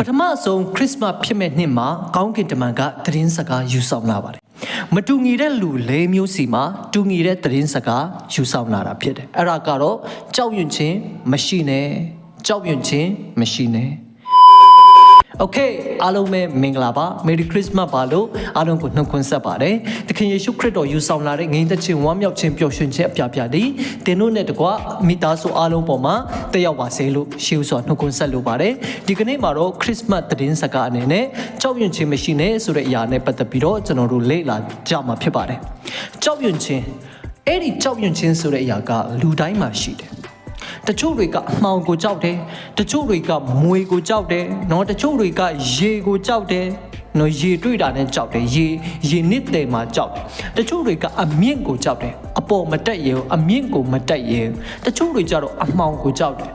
ပထမဆုံးခရစ်စမတ်ဖြစ်မဲ့နှစ်မှာကောင်းကင်တမန်ကသတင်းစကားယူဆောင်လာပါတယ်မတူညီတဲ့လူ၄မျိုးစီမှာတူညီတဲ့သတင်းစကားယူဆောင်လာတာဖြစ်တယ်အဲ့ဒါကတော့ကြောက်ရွံ့ခြင်းမရှိနဲ့ကြောက်ရွံ့ခြင်းမရှိနဲ့ ။ Okay အားလုံးပဲမင်္ဂလာပါ။ Merry Christmas ပါလို့အားလုံးကိုနှုတ်ခွန်းဆက်ပါတယ်။သခင်ယေရှုခရစ်တော်ယူဆောင်လာတဲ့ငြိမ်သက်ခြင်းဝမ်းမြောက်ခြင်းပျော်ရွှင်ခြင်းအပြပြသည်တင်တို့နဲ့တကွမိသားစုအားလုံးပေါ်မှာတက်ရောက်ပါစေလို့ရှေးဥစွာနှုတ်ခွန်းဆက်လိုပါတယ်။ဒီကနေ့မှာတော့ Christmas သတင်းစကားအနေနဲ့ကြောက်ရွံ့ခြင်းမရှိနဲ့ဆိုတဲ့အရာနဲ့ပတ်သက်ပြီးတော့ကျွန်တော်တို့လေ့လာကြမှာဖြစ်ပါတယ်။ကြောက်ရွံ့ခြင်းအဲ့ဒီကြောက်ရွံ့ခြင်းဆိုတဲ့အရာကလူတိုင်းမှာရှိတယ် တချို့တွေကအမှောင်ကိုကြောက်တယ်တချို့တွေကမွေကိုကြောက်တယ်နော်တချို့တွေကရေကိုကြောက်တယ်နော်ရေတွေ့တာနဲ့ကြောက်တယ်ရေရေနစ်တယ်မှာကြောက်တယ်တချို့တွေကအမြင့်ကိုကြောက်တယ်အပေါ်မတက်ရေအမြင့်ကိုမတက်ရေတချို့တွေကြတော့အမှောင်ကိုကြောက်တယ်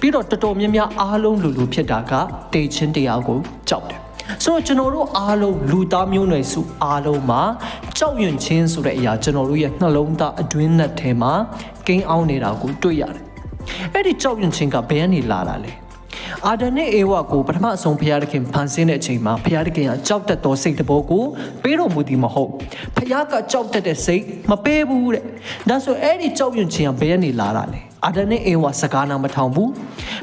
ပြီးတော့တော်တော်များများအားလုံးလူလူဖြစ်တာကတေချင်းတရားကိုကြောက်တယ်ဆိုတော့ကျွန်တော်တို့အားလုံးလူသားမျိုးနွယ်စုအားလုံးမှာကြောက်ရွံ့ခြင်းဆိုတဲ့အရာကျွန်တော်တို့ရဲ့နှလုံးသားအတွင်းနဲ့ထဲမှာကိန်းအောင်နေတာကိုတွေ့ရတယ် အဲ့ဒီကြောက်ရွံ့ခြင်းကဘယ်ကနေလာတာလဲအာဒန်နဲ့အေဝါကိုပထမအဆုံးဘုရားသခင်ဖန်ဆင်းတဲ့အချိန်မှာဘုရားသခင်ကကြောက်တတ်သောစိတ်တဘောကိုပေးတော်မူသည်မဟုတ်ဘုရားကကြောက်တတ်တဲ့စိတ်မပေးဘူးတဲ့ဒါဆိုအဲ့ဒီကြောက်ရွံ့ခြင်းကဘယ်ကနေလာတာလဲအာဒန်နဲ့အေဝါစကားနာမထောင်ဘူး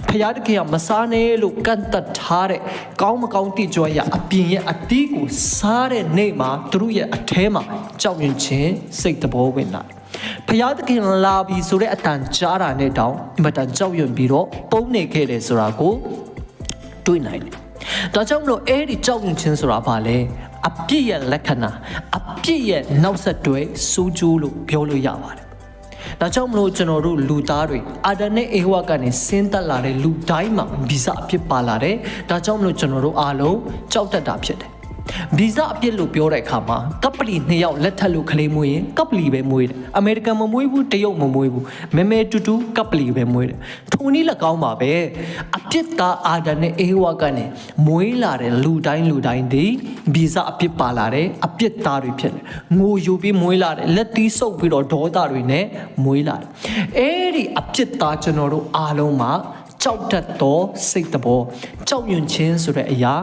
ဘုရားသခင်ကမစားနဲ့လို့ကန့်တတ်ထားတဲ့ကောင်းမကောင်းတိကြွရအပြင်ရဲ့အတီးကိုစားတဲ့နေ့မှာသူတို့ရဲ့အထဲမှာကြောက်ရွံ့ခြင်းစိတ်တဘောဝင်လာတယ် ဖျားသခင်လာပြီဆိုတဲ့အတန်ကြားတာနဲ့တောင်အမတန်ကြောက်ရွံ့ပြီးတော့ပုံနေခဲ့တယ်ဆိုတာကိုတွေ့နိုင်တယ်။ဒါကြောင့်မလို့အဲ့ဒီကြောက်ရွံ့ခြင်းဆိုတာဘာလဲအပြစ်ရဲ့လက္ခဏာအပြစ်ရဲ့နောက်ဆက်တွဲစူးကျိုးလို့ပြောလို့ရပါတယ်။ဒါကြောင့်မလို့ကျွန်တော်တို့လူသားတွေအာဒန်နဲ့အေဝါကနေဆင်းသက်လာတဲ့လူတိုင်းမှာဗီဇအဖြစ်ပါလာတယ်။ဒါကြောင့်မလို့ကျွန်တော်တို့အားလုံးကြောက်တတ်တာဖြစ်တယ်။ ဗီဇအပြစ်လို့ပြောတဲ့အခါမှာကပလီနှစ်ယောက်လက်ထပ်လို့ကလေးမွေးရင်ကပလီပဲမွေးတယ်အမေရိကန်မမွေးဘူးတရုတ်မမွေးဘူးမဲမဲတူတူကပလီပဲမွေးတယ်ထိုနည်း၎င်းပါပဲအပြစ်သားအာဒန်နဲ့အေဝါကနေမွေးလာတဲ့လူတိုင်းလူတိုင်းဒီဗီဇအပြစ်ပါလာတယ်အပြစ်သားတွေဖြစ်တယ်ငိုယူပြီးမွေးလာတယ်လက်သီးဆုပ်ပြီးတော့ဒေါသတွေနဲ့မွေးလာတယ်အဲ့ဒီအပြစ်သားကျွန်တော်တို့အားလုံးမှာကြောက်တတ်သောစိတ်တဘောကြောက်ရွံ့ခြင်းဆိုတဲ့အရာ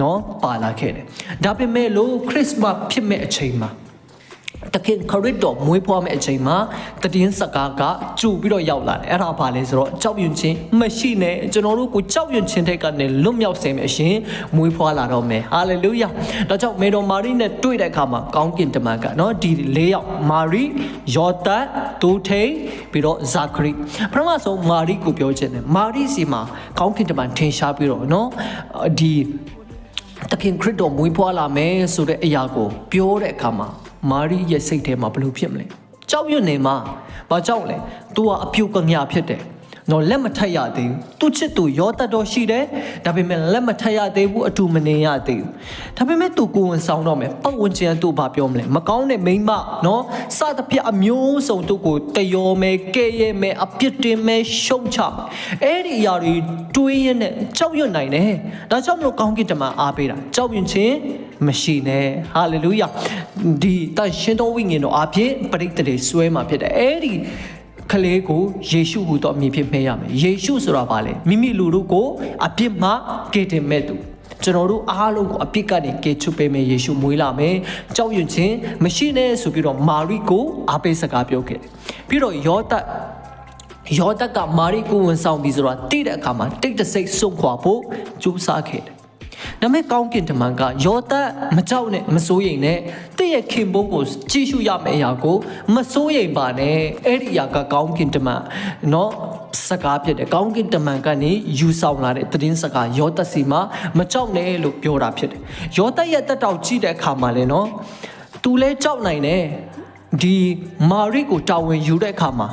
နော်ပါလာခဲ့တယ်ဒါပေမဲ့လို့ခရစ်စမတ်ဖြစ်မဲ့အချိန်မှာတခင်ခရစ်တော်မွေးဖွားမဲ့အချိန်မှာတည်င်းစကားကကြူပြီးတော့ရောက်လာတယ်အဲ့ဒါဘာလဲဆိုတော့ကြောက်ရွံ့ခြင်းမရှိနဲ့ကျွန်တော်တို့ကိုကြောက်ရွံ့ခြင်းတဲ့ကနေလွတ်မြောက်စေမယ့်အရှင်မွေးဖွားလာတော့မယ်ဟာလေလုယာဒါကြောင့်မေတော်မာရိနဲ့တွေ့တဲ့အခါမှာကောင်းကင်တမန်ကနော်ဒီ၄ယောက်မာရိယောသတ်ဒိုထိန်ပြီးတော့ဇာခရီပထမဆုံးမာရိကိုပြောချင်တယ်မာရိစီမှာကောင်းကင်တမန်ထင်ရှားပြီးတော့နော်ဒီ တခင်ခရစ်တော်မွေးဖွားလာမယ်ဆိုတဲ့အရာကိုပြောတဲ့အခါမှာမာရိရဲ့စိတ်ထဲမှာဘယ်လိုဖြစ်မလဲကြောက်ရွံ့နေမှာဘာကြောက်လဲ तू ကအပြုတ်ကညာဖြစ်တယ် နော်လက်မထက်ရသေးဘူးသူချစ်သူရောတတ်တော်ရှိတယ်ဒါပေမဲ့လက်မထက်ရသေးဘူးအတူမနေရသေးဘူးဒါပေမဲ့သူကိုယ်ဝန်ဆောင်တော့မယ်ပတ်ဝန်းကျင်ကသူဘာပြောမလဲမကောင်းတဲ့မိန်းမနော်စသဖြင့်အမျိုးစုံသူကိုတယောမယ်ကဲရဲမယ်အပြစ်တင်မယ်ရှုံချမယ်အဲ့ဒီအရာတွေတွေးရင်းနဲ့ကြောက်ရွံ့နိုင်တယ်ဒါကြောင့်မလို့ကောင်းကင်တမန်အားပေးတာကြောက်ရွံ့ခြင်းမရှိနဲ့ဟာလေလုယာဒီတန်ရှင်တော်ဝိညာဉ်တော်အဖြစ်ပရိသတ်တွေဆွဲมาဖြစ်တယ်အဲ့ဒီ ကလေးကိုယေရှုဟူသောအမည်ဖြင့်မှဲရမယ်ယေရှုဆိုတာဘာလဲမိမိလူတို့ကိုအပြစ်မှကယ်တင်မဲ့သူကျွန်တော်တို့အားလုံးကိုအပြစ်ကနေကယ်ချုပ်ပေးမယ်ယေရှုမွေးလာမယ်ကြောက်ရွံ့ခြင်းမရှိနဲ့ဆိုပြီးတော့မာရိကိုအားပေးစကားပြောခဲ့တယ်ပြီးတော့ယောသတ်ယောသတ်ကမာရိကိုဝန်ဆောင်ပြီးဆိုတော့တိတဲ့အခါမှာတိတ်တဆိတ်စွန့်ခွာဖို့ကြိုးစားခဲ့တယ် ဒါပေမဲ့ကောင်းကင်တမန်ကယောသတ်မကြောက်နဲ့မစိုးရိမ်နဲ့တည့်ရဲ့ခင်ဘုန်းကိုကြည့်ရှုရမယ့်အရာကိုမစိုးရိမ်ပါနဲ့အဲ့ဒီအရာကကောင်းကင်တမန်เนาะစကားဖြစ်တယ်ကောင်းကင်တမန်ကနေယူဆောင်လာတဲ့သတင်းစကားယောသတ်စီမှာမကြောက်နဲ့လို့ပြောတာဖြစ်တယ်ယောသတ်ရဲ့တက်တောက်ကြည့်တဲ့အခါမှာလည်းเนาะသူလဲကြောက်နိုင်တယ်ဒီမာရိကိုတာဝန်ယူတဲ့အခါမှာ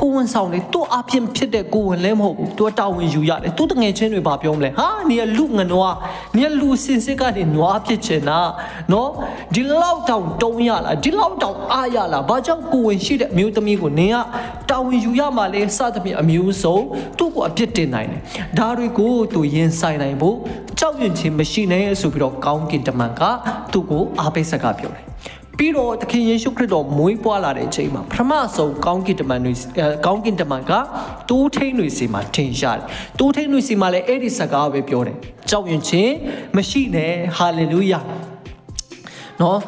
ကိုဝန်ဆောင်လေသူ့အပြင်ဖြစ်တဲ့ကိုဝန်လဲမဟုတ်ဘူးသူကတာဝန်ယူရတယ်သူတငယ်ချင်းတွေဘာပြောမလဲဟာနေရလူငနွားနေရလူစင်စစ်ကနေနွားဖြစ်ချင်တာနော်ဒီလောက်တောင်တုံးရလားဒီလောက်တောင်အားရလားဘာကြောင့်ကိုဝန်ရှိတဲ့အမျိုးသမီးကိုနင်ကတာဝန်ယူရမှလဲစသဖြင့်အမျိုးစုံသူ့ကိုအပြစ်တင်နိုင်တယ်ဒါတွေကိုသူရင်ဆိုင်နိုင်ဖို့ကြောက်ရွံ့ခြင်းမရှိနဲ့ဆိုပြီးတော့ကောင်းကင်တမန်ကသူ့ကိုအားပေးစကားပြောတယ် ပြီးတော့သခင်ယေရှုခရစ်တော်မွေးပွားလာတဲ့အချိန်မှာပထမဆုံးကောင်းကင်တမန်တွေအဲကောင်းကင်တမန်ကတိုးထိန်တွေစီမှာထင်ရှားတယ်တိုးထိန်တွေစီမှာလည်းအဲ့ဒီစကားပဲပြောတယ်ကြောက်ရွံ့ခြင်းမရှိနဲ့ဟာလေလုယာ နော်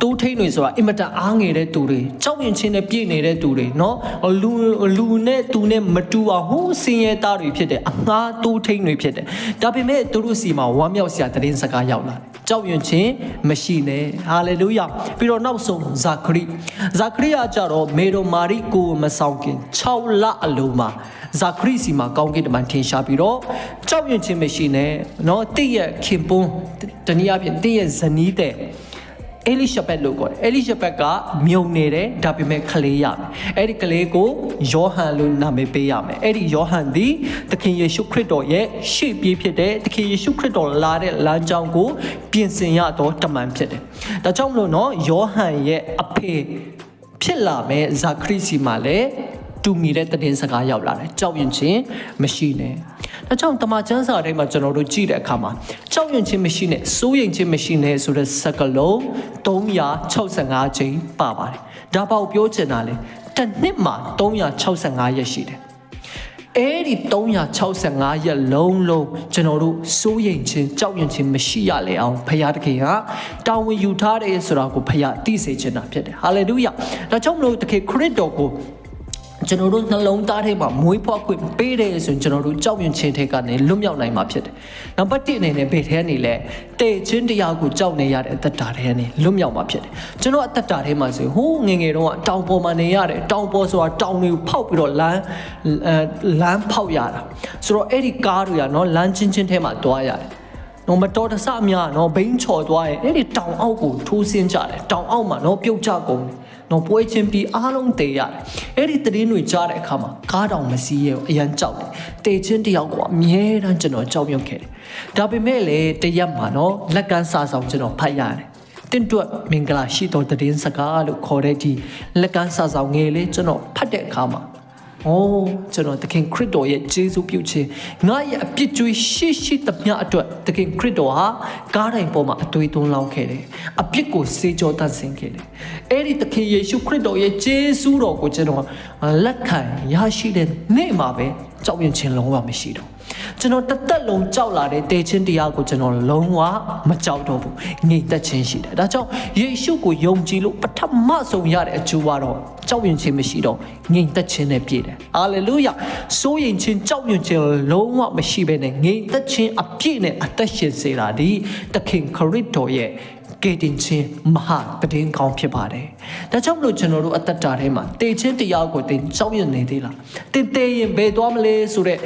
တိုးထိန်တွေဆိုတာအင်မတန်အားငယ်တဲ့သူတွေကြောက်ရွံ့ခြင်းနဲ့ပြည့်နေတဲ့သူတွေနော်လူလူနဲ့သူနဲ့မတူအောင်ဟိုးစင်ရဲသားတွေဖြစ်တယ်အငှားတိုးထိန်တွေဖြစ်တယ်ဒါပေမဲ့သူတို့စီမှာဝမ်းမြောက်စရာတည်င်းစကားရောက်လာတယ်ကြောက်ရွံ့ခြင်းမရှိနဲ့ဟာလေလုယာပြီးတော့နောက်ဆုံးဇာခရိဇာခရိကကြတော့မေတော်မာရိကိုမဆောင်ခင်6လအလိုမှာဇာခရိစီမှာကောင်းကင်တမန်ထင်ရှားပြီးတော့ကြောက်ရွံ့ခြင်းမရှိနဲ့เนาะတည့်ရဲ့ခင်ပွန်းတနည်းအားဖြင့်တည့်ရဲ့ဇနီးတဲ့ အဲလိရှဘက်လို့ခေါ်တယ်အဲလိရှဘက်ကမြုံနေတယ်ဒါပေမဲ့ကလေးရမယ်အဲ့ဒီကလေးကိုယောဟန်လို့နာမည်ပေးရမယ်အဲ့ဒီယောဟန်သည်သခင်ယေရှုခရစ်တော်ရဲ့ရှေ့ပြေးဖြစ်တဲ့သခင်ယေရှုခရစ်တော်လာတဲ့လမ်းကြောင်းကိုပြင်ဆင်ရတော့တမန်ဖြစ်တယ်ဒါကြောင့်မလို့နော်ယောဟန်ရဲ့အဖေဖြစ်လာမဲ့ဇာခရီးစီမှာလည်း တူညီတဲ့တည်င်းစကားရောက်လာတယ်ကြောက်ရွံ့ခြင်းမရှိနဲ့ဒါကြောင့်တမန်ကျမ်းစာထဲမှာကျွန်တော်တို့ကြည့်တဲ့အခါမှာကြောက်ရွံ့ခြင်းမရှိနဲ့စိုးရိမ်ခြင်းမရှိနဲ့ဆိုတဲ့စကားလုံး365ချိန်ပါပါတယ်ဒါပေါ့ပြောချင်တာလေတစ်နှစ်မှာ365ရက်ရှိတယ်အဲ့ဒီ365ရက်လုံးလုံးကျွန်တော်တို့စိုးရိမ်ခြင်းကြောက်ရွံ့ခြင်းမရှိရလေအောင်ဖခင်တခင်ကတာဝန်ယူထားတယ်ဆိုတာကိုဖခင်သိစေချင်တာဖြစ်တယ်ဟာလေလုယာဒါကြောင့်မလို့တခင်ခရစ်တော်ကို ကျွန်တော်တို့နှလုံးသားထဲမှာမွေးဖွားခွင့်ပေးတယ်ဆိုရင်ကျွန်တော်တို့ကြောက်ရွံ့ခြင်းတွေကနေလွတ်မြောက်နိုင်မှာဖြစ်တယ်။နံပါတ်1အနေနဲ့ဘယ်ထဲနေလဲတည်ခြင်းတရားကိုကြောက်နေရတဲ့အသက်တာထဲကနေလွတ်မြောက်မှာဖြစ်တယ်။ကျွန်တော်အသက်တာထဲမှာဆိုဟိုးငယ်ငယ်တုန်းကတောင်ပေါ်မှာနေရတယ်တောင်ပေါ်ဆိုတာတောင်တွေကိုဖောက်ပြီးတော့လမ်းအဲလမ်းဖောက်ရတာ။ဆိုတော့အဲ့ဒီကားတွေကနော်လမ်းချင်းချင်းထဲမှာတွားရတယ်။နော်မတော်တဆများနော်ဘိန်းချော်သွားရင်အဲ့ဒီတောင်အောက်ကိုထိုးဆင်းကြတယ်တောင်အောက်မှာနော်ပြုတ်ကြကုန်တယ် နော်ပွဲချင်းပြီးအားလုံးတည်ရတယ်အဲ့ဒီသတင်းတွေကြားတဲ့အခါမှာကားတောင်မစီးရဘူးအရန်ကြောက်တယ်တည်ချင်းတယောက်ကအမြဲတမ်းကျွန်တော်ကြောက်ရွံ့ခဲ့တယ်ဒါပေမဲ့လေတရက်မှာနော်လက်ကမ်းစာဆောင်ကျွန်တော်ဖတ်ရတယ်တင့်တွက်မင်္ဂလာရှိတော်သတင်းစကားလို့ခေါ်တဲ့ဒီလက်ကမ်းစာဆောင်ငယ်လေးကျွန်တော်ဖတ်တဲ့အခါမှာ။ အိုးကျွန်တော်သခင်ခရစ်တော်ရဲ့ဂျေဇုပြုခြင်းငါရဲ့အပြစ်ကြွေးရှိရှိသမျှအတွက်သခင်ခရစ်တော်ဟာကားတိုင်ပေါ်မှာအသွေးသွန်းလောင်းခဲ့တယ်။အပြစ်ကိုစေကြောတတ်ဆင်ခဲ့တယ်။အဲ့ဒီသခင်ယေရှုခရစ်တော်ရဲ့ဂျေဇုတော်ကိုကျွန်တော်လက်ခံရရှိတဲ့နေ့မှာပဲကြောက်ရွံ့ခြင်းလုံးဝမရှိတော့ ကျွန်တော်တသက်လုံးကြောက်လာတဲ့တေချင်းတရားကိုကျွန်တော်လုံးဝမကြောက်တော့ဘူးငြိမ်သက်ခြင်းရှိတယ်ဒါကြောင့်ယေရှုကိုယုံကြည်လို့ပထမဆုံးရတဲ့အကျိုးကတော့ကြောက်ရွံ့ခြင်းမရှိတော့ငြိမ်သက်ခြင်းနဲ့ပြည့်တယ်ဟာလေလုယာစိုးရင်ခြင်းကြောက်ရွံ့ခြင်းလုံးဝမရှိဘဲနဲ့ငြိမ်သက်ခြင်းအပြည့်နဲ့အသက်ရှင်စေတာဒီသခင်ခရစ်တော်ရဲ့ကယ်တင်ခြင်းမဟာတည်င်းကောင်းဖြစ်ပါတယ်။ဒါကြောင့်မလို့ကျွန်တော်တို့အသက်တာထဲမှာတည်ခြင်းတရားကိုတင်ကြောက်ရွံ့နေသေးလား။တင်တည်ရင်ဘယ်သွားမလဲဆိုတော့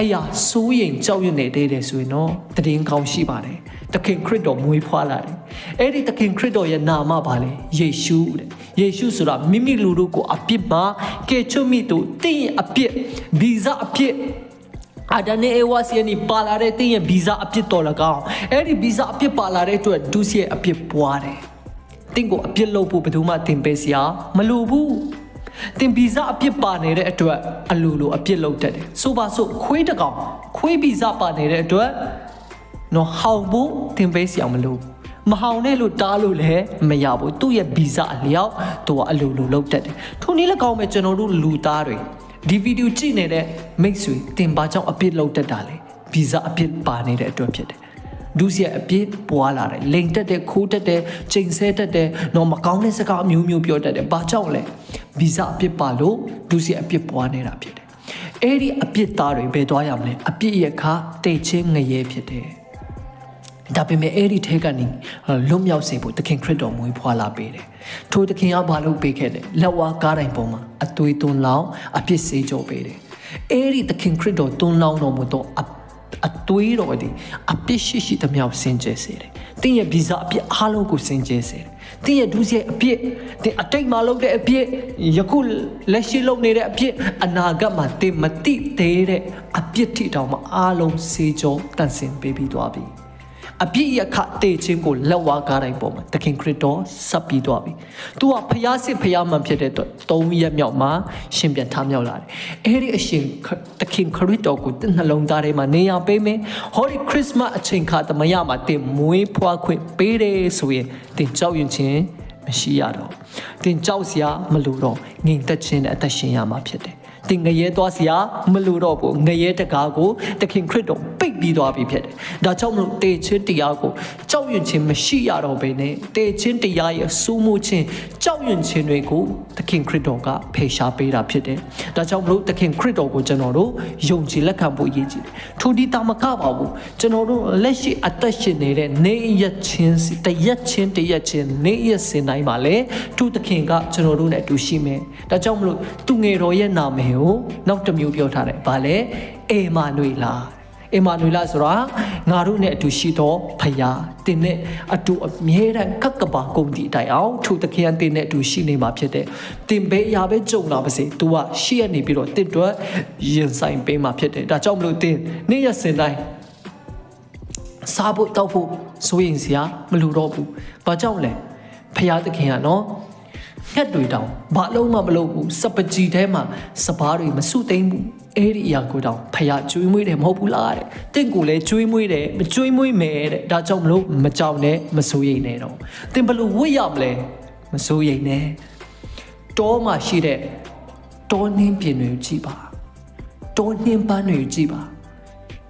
အရာစိုးရင်ကြောက်ရွံ့နေသေးတယ်ဆိုရင်တော့တည်င်းကောင်းရှိပါတယ်။သခင်ခရစ်တော်မွေးဖွားလာတယ်။အဲ့ဒီသခင်ခရစ်တော်ရဲ့နာမပါလေယေရှုတဲ့။ယေရှုဆိုတာမိမိလူတို့ကိုအပြစ်မှာကယ်ချွတ်မိသူတင့်ရဲ့အပြစ်ဗီဇအပြစ်အာဒနေအဝါစီနီပါလာတဲ့တင်းရဲ့ဗီဇအပြစ်တော်လကောင်းအဲ့ဒီဗီဇအပြစ်ပါလာတဲ့အတွက်ဒုစရိုက်အပြစ်ပွားတယ်တင်းကိုအပြစ်လုပ်ဖို့ဘယ်သူမှတင်ပေးစရာမလိုဘူး တင်ဗီဇအပြစ်ပါနေတဲ့အတွက်အလိုလိုအပြစ်လုပ်တတ်တယ်ဆိုပါစို့ခွေးတကောင်ခွေးဗီဇပါနေတဲ့အတွက်နော်ဟောင်ဖို့တင်ပေးစရာမလိုမဟောင်နဲ့လို့တားလို့လည်းမရဘူးသူ့ရဲ့ဗီဇအလျောက်သူကအလိုလိုလုပ်တတ်တယ်ထိုနည်း၎င်းပဲကျွန်တော်တို့လူသားတွေဒီဗီဒီယိုကြည့်နေတဲ့မိတ်ဆွေတင်ပါကြောင့်အပြစ်လုပ်တတ်တာလေဗီဇအပြစ်ပါနေတဲ့အတွက်ဖြစ်တယ် ဒုစရိုက်အပြစ်ပွားလာတယ်လိန်တက်တယ်ခိုးတက်တယ်ချိန်ဆဲတက်တယ်တော့မကောင်းတဲ့စကားအမျိုးမျိုးပြောတတ်တယ်ဘာကြောင့်လဲဗီဇအပြစ်ပါလို့ဒုစရိုက်အပြစ်ပွားနေတာဖြစ်တယ်အဲ့ဒီအပြစ်သားတွေဘယ်သွားရမလဲအပြစ်ရခတိတ်ချင်းငရဲဖြစ်တယ်ဒါပေမဲ့အဲ့ဒီထဲကနေလွတ်မြောက်စေဖို့သခင်ခရစ်တော်မွေးဖွားလာပေးတယ်။ထိုသခင်ကဘာလုပ်ပေးခဲ့လဲ။လက်ဝါးကားတိုင်းပေါ်မှာအသွေးသွန်းလောင်းအပြစ်စေးကြောပေးတယ်။အဲ့ဒီသခင်ခရစ်တော်သွန်းလောင်းတော်မူသောအ အသွေးတော်ဒီအပြစ်ရှိရှိသမျှစင်ကြယ်စေတယ်။တင်းရဲ့ဗီဇအပြစ်အားလုံးကိုစင်ကြယ်စေတယ်။တင်းရဲ့ဒုစရိုက်အပြစ်တင်းအတိတ်မှာလုပ်တဲ့အပြစ်ယခုလက်ရှိလုပ်နေတဲ့အပြစ်အနာဂတ်မှာတင်းမတိသေးတဲ့အပြစ်ထိတောင်မှအားလုံးစေကြောတန်ဆင်ပေးပြီးသွားပြီ။ အပြည့်ရခတေချင်းကိုလက်ဝါးကားတိုင်းပေါ်မှာသခင်ခရစ်တော်ဆက်ပြီးသွားပြီ။ तू ကဖျားစစ်ဖျားမှန်ဖြစ်တဲ့အတွက်၃ရက်မြောက်မှာရှင်ပြန်ထမြောက်လာတယ်။အဲ့ဒီအရှင်သခင်ခရစ်တော်ကိုနှလုံးသားထဲမှာနေရာပေးမယ်။ Holy Christmas အချိန်ခါသမယမှာတင်မွေးဖွားခွင့်ပေးတယ်ဆိုရင်တင်ကြောက်ရွံ့ခြင်းမရှိရတော့။တင်ကြောက်စရာမလိုတော့ငြိမ်သက်ခြင်းနဲ့အသက်ရှင်ရမှာဖြစ်တယ်။တင်ငရဲသွားစရာမလိုတော့ဘူးငရဲတကားကိုသခင်ခရစ်တော် ပိတ်ပြီးသွားပြီဖြစ်တယ်ဒါကြောင့်မလို့တေချင်းတရားကိုကြောက်ရွံ့ခြင်းမရှိရတော့ဘဲနဲ့တေချင်းတရားရဲ့စိုးမိုးခြင်းကြောက်ရွံ့ခြင်းတွေကိုသခင်ခရစ်တော်ကဖယ်ရှားပေးတာဖြစ်တယ်ဒါကြောင့်မလို့သခင်ခရစ်တော်ကိုကျွန်တော်တို့ယုံကြည်လက်ခံဖို့ရည်ကြည်တယ်ထိုဒီတာမကပါဘူးကျွန်တော်တို့လက်ရှိအသက်ရှင်နေတဲ့နေရက်ချင်းစီတရက်ချင်းတရက်ချင်းနေရက်စင်တိုင်းမှာလေသူသခင်ကကျွန်တော်တို့နဲ့အတူရှိမယ်ဒါကြောင့်မလို့သူငယ်တော်ရဲ့နာမည်ကိုနောက်တစ်မျိုးပြောထားတယ်ဗာလေအေမာနွေလာ အေမာနွေလာဆိုတာငါတို့နဲ့အတူရှိသောဖယားတင်းနဲ့အတူအမြဲတမ်းကက်ကပါကုန်တီတိုင်အောင်သူသခင်တင်းနဲ့အတူရှိနေမှာဖြစ်တဲ့တင်ဘေးအရာပဲကြုံလာပါစေ तू ကရှေ့ရနေပြီးတော့တင့်တွက်ရင်ဆိုင်ပေးမှာဖြစ်တယ်ဒါကြောင့်မလို့တင်းနေ့ရက်စင်တိုင်းစားဖို့တောက်ဖို့စိုးရင်စရာမလိုတော့ဘူး။ဘာကြောင့်လဲ။ဖရာသခင်ကနော် ငှက်တွေတောင်ဘာလုံးမှမလုပ်ဘူးစပကြီးထဲမှာစပားတွေမစုသိမ့်ဘူးအဲ့ဒီအရာကိုတောင်ဖရာကျွေးမွေးတယ်မဟုတ်ဘူးလားတဲ့။တင့်ကိုလည်းကျွေးမွေးတယ်မကျွေးမွေးမယ်တဲ့။ဒါကြောင့်မလို့မကြောက်နဲ့မစိုးရိမ်နဲ့တော့။တင်ဘလို့ဝတ်ရမလဲမစိုးရိမ်နဲ့။တောမှာရှိတဲ့တောနှင်းပြင်တွေကိုကြည့်ပါ။တောနှင်းပန်းတွေကိုကြည့်ပါ။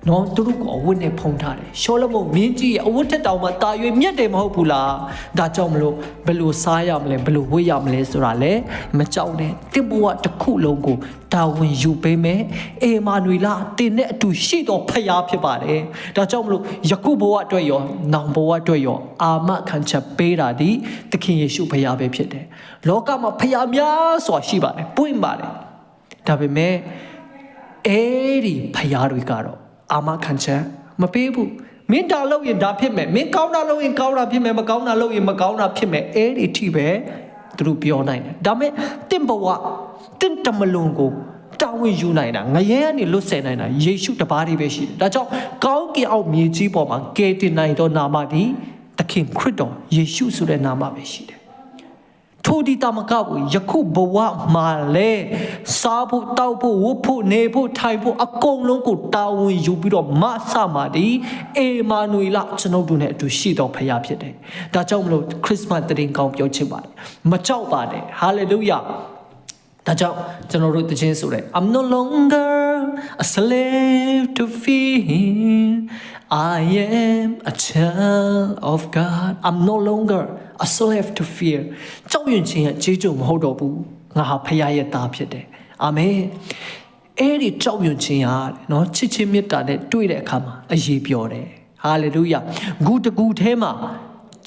နော်သူတို့ကအဝတ်နဲ့ဖုံးထားတယ်ရှောလမုန်မင်းကြီးရဲ့အဝတ်ထက်တောင်မှတာရွေမြတ်တယ်မဟုတ်ဘူးလားဒါကြောင့်မလို့ဘယ်လိုစားရမလဲဘယ်လိုဝတ်ရမလဲဆိုတာလဲမကြောက်နဲ့တစ်ဘဝတစ်ခုလုံးကိုတာဝန်ယူပေးမယ်အေမာနွေလာတင်နဲ့အတူရှိတော်ဖရားဖြစ်ပါတယ်ဒါကြောင့်မလို့ယခုဘဝအတွက်ရောနောင်ဘဝအတွက်ရောအာမခံချက်ပေးတာဒီသခင်ယေရှုဖရားပဲဖြစ်တယ်လောကမှာဖရားများစွာရှိပါတယ်ပွင့်ပါတယ်ဒါပေမဲ့အဲ့ဒီဖရားတွေကတော့ အာမခံချက်မပေးဘူးမင်းတာလို့ရင်ဒါဖြစ်မယ်မင်းကောင်းတာလို့ရင်ကောင်းတာဖြစ်မယ်မကောင်းတာလို့ရင်မကောင်းတာဖြစ်မယ်အဲ့ဒီအထိပဲသူတို့ပြောနိုင်တယ်ဒါပေမဲ့တင့်ဘဝတင့်တမလွန်ကိုတာဝန်ယူနိုင်တာငရဲကနေလွတ်ဆယ်နိုင်တာယေရှုတပါးတည်းပဲရှိတယ်ဒါကြောင့်ကောင်းကင်အောက်မြေကြီးပေါ်မှာကယ်တင်နိုင်သောနာမသည်သခင်ခရစ်တော်ယေရှုဆိုတဲ့နာမပဲရှိတယ် ထိုဒီတာမကဘူးယခုဘဝမှာလဲစားဖို့တောက်ဖို့ဝတ်ဖို့နေဖို့ထိုင်ဖို့အကုန်လုံးကိုတာဝန်ယူပြီးတော့မဆမာဒီအေမာနွေလကျွန်ုပ်တို့နဲ့အတူရှိတော်ဖရားဖြစ်တယ်။ဒါကြောင့်မလို့ခရစ်စမတ်တရင်ကောင်းပြောချင်ပါတယ်။မကြောက်ပါနဲ့ဟာလေလုယာ။ဒါကြောင့်ကျွန်တော်တို့တခြင်းဆိုတဲ့ I'm no longer a slave to fear I am a child of God. I'm no longer a slave to fear. ကြောက်ရွံ့ခြင်းရဲ့ခြေကျုံမဟုတ်တော့ဘူး။ငါဟာဖခင်ရဲ့သားဖြစ်တယ်။အာမင်။အဲ့ဒီကြောက်ရွံ့ခြင်းဟာနော်ချစ်ချင်းမေတ္တာနဲ့တွေ့တဲ့အခါမှာအရေးပြောတယ်။ဟာလေလုယာ။ဂူတကူထဲမှာ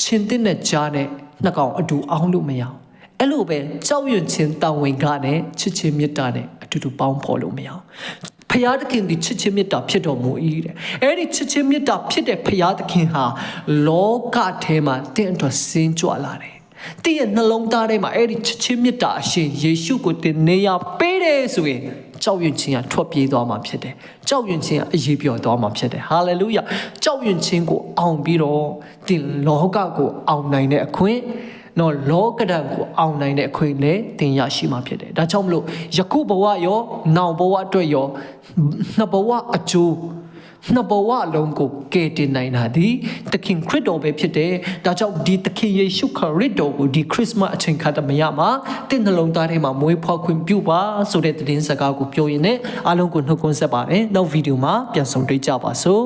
ချင်းတဲ့နဲ့ကြားနဲ့နှစ်ကောင်အတူအောင်လို့မရအောင်။အဲ့လိုပဲကြောက်ရွံ့ခြင်းတာဝန်ကနဲ့ချစ်ချင်းမေတ္တာနဲ့အတူတူပေါင်းဖော်လို့မရအောင် ဖယားသခင်ဒီချစ်ချင်းမေတ္တာဖြစ်တော်မူ၏တဲ့အဲ့ဒီချစ်ချင်းမေတ္တာဖြစ်တဲ့ဖယားသခင်ဟာလောကထဲမှာတင့်အတွက်စင်းကြွလာတယ်တင့်ရဲ့နှလုံးသားထဲမှာအဲ့ဒီချစ်ချင်းမေတ္တာအရှင်ယေရှုကိုတင်နေရပေးတယ်ဆိုရင်ကြောက်ရွံ့ခြင်းကထွက်ပြေးသွားမှာဖြစ်တယ်ကြောက်ရွံ့ခြင်းကအရေးပြောသွားမှာဖြစ်တယ်ဟာလေလုယာကြောက်ရွံ့ခြင်းကိုအောင်ပြီးတော့တင်လောကကိုအောင်နိုင်တဲ့အခွင့် နော်လောကဒဏ်ကိုအောင်နိုင်တဲ့အခွင့်လည်းတင်ရရှိမှာဖြစ်တယ်ဒါကြောင့်မလို့ယခုဘဝရောနောင်ဘဝအတွက်ရောနှစ်ဘဝအကျိုးနှစ်ဘဝလုံးကိုကယ်တင်နိုင်တာဒီသခင်ခရစ်တော်ပဲဖြစ်တယ်ဒါကြောင့်ဒီသခင်ယေရှုခရစ်တော်ကိုဒီခရစ်မတ်အချိန်ခါတမရမှာတင့်နှလုံးသားထဲမှာမွေးဖွားခွင့်ပြုပါဆိုတဲ့သတင်းစကားကိုပြောရင်းနဲ့အားလုံးကိုနှုတ်ခွန်းဆက်ပါတယ်နောက်ဗီဒီယိုမှာပြန်ဆောင်တွေ့ကြပါစို့